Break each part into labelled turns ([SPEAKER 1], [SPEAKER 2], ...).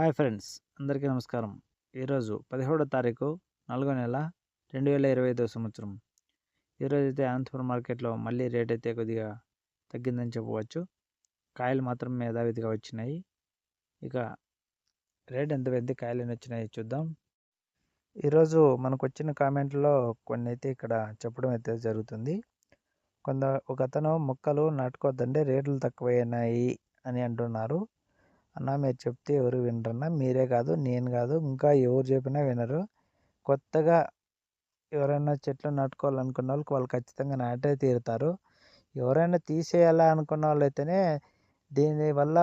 [SPEAKER 1] Hi friends అందరికీ నమస్కారం. ఈరోజు పదిహేడో తారీఖు నాలుగో నెల రెండు వేల ఇరవై ఐదో సంవత్సరం. ఈరోజు అయితే అనంతపురం మార్కెట్లో మళ్ళీ రేట్ అయితే కొద్దిగా తగ్గిందని చెప్పవచ్చు. కాయలు మాత్రం యథావిధిగా వచ్చినాయి. ఇక రేట్ ఎంత పెద్ద కాయలు ఎన్ని వచ్చినాయి చూద్దాం. ఈరోజు మనకు వచ్చిన కామెంట్లో కొన్ని అయితే ఇక్కడ చెప్పడం అయితే జరుగుతుంది. కొంత ఒక అతను మొక్కలు నాటుకోవద్దంటే రేట్లు తక్కువైనాయి అని అంటున్నారు. అన్న మీరు చెప్తే ఎవరు వినరన్నా మీరే కాదు నేను కాదు ఇంకా ఎవరు చెప్పినా వినరు. కొత్తగా ఎవరైనా చెట్లు నాటుకోవాలనుకున్న వాళ్ళకి వాళ్ళు ఖచ్చితంగా నాటే తీరుతారు. ఎవరైనా తీసేయాలా అనుకున్న వాళ్ళు అయితేనే దీనివల్ల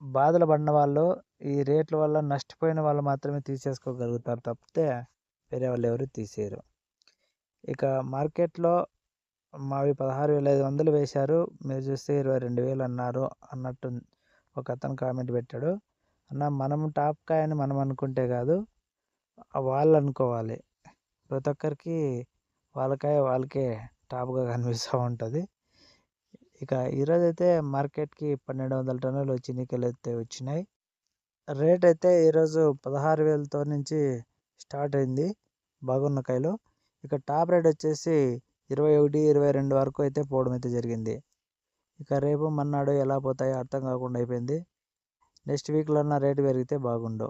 [SPEAKER 1] బాధలు పడిన వాళ్ళు ఈ రేట్ల వల్ల నష్టపోయిన వాళ్ళు మాత్రమే తీసేసుకోగలుగుతారు తప్పితే వేరే వాళ్ళు ఎవరు తీసేయరు. ఇక మార్కెట్లో మావి పదహారు వేల ఐదు వందలు వేశారు. మీరు చూస్తే ఇరవై రెండు వేలు అన్నారు అన్నట్టు ఒక అతను కామెంట్ పెట్టాడు. అన్న మనం టాప్ కాయని మనం అనుకుంటే కాదు వాళ్ళు అనుకోవాలి. ప్రతి ఒక్కరికి వాళ్ళకాయ వాళ్ళకే టాప్గా కనిపిస్తూ ఉంటుంది. ఇక ఈరోజు అయితే మార్కెట్కి పన్నెండు వందల టన్నులు చినికలు అయితే వచ్చినాయి. రేట్ అయితే ఈరోజు పదహారు వేలతో నుంచి స్టార్ట్ అయింది బాగున్న కాయలు. ఇక టాప్ రేట్ వచ్చేసి ఇరవై ఒకటి ఇరవై రెండు వరకు అయితే పోవడం అయితే జరిగింది. ఇక రేపు మన్నాడు ఎలా పోతాయో అర్థం కాకుండా అయిపోయింది. నెక్స్ట్ వీక్లో అన్న రేటు పెరిగితే బాగుండు.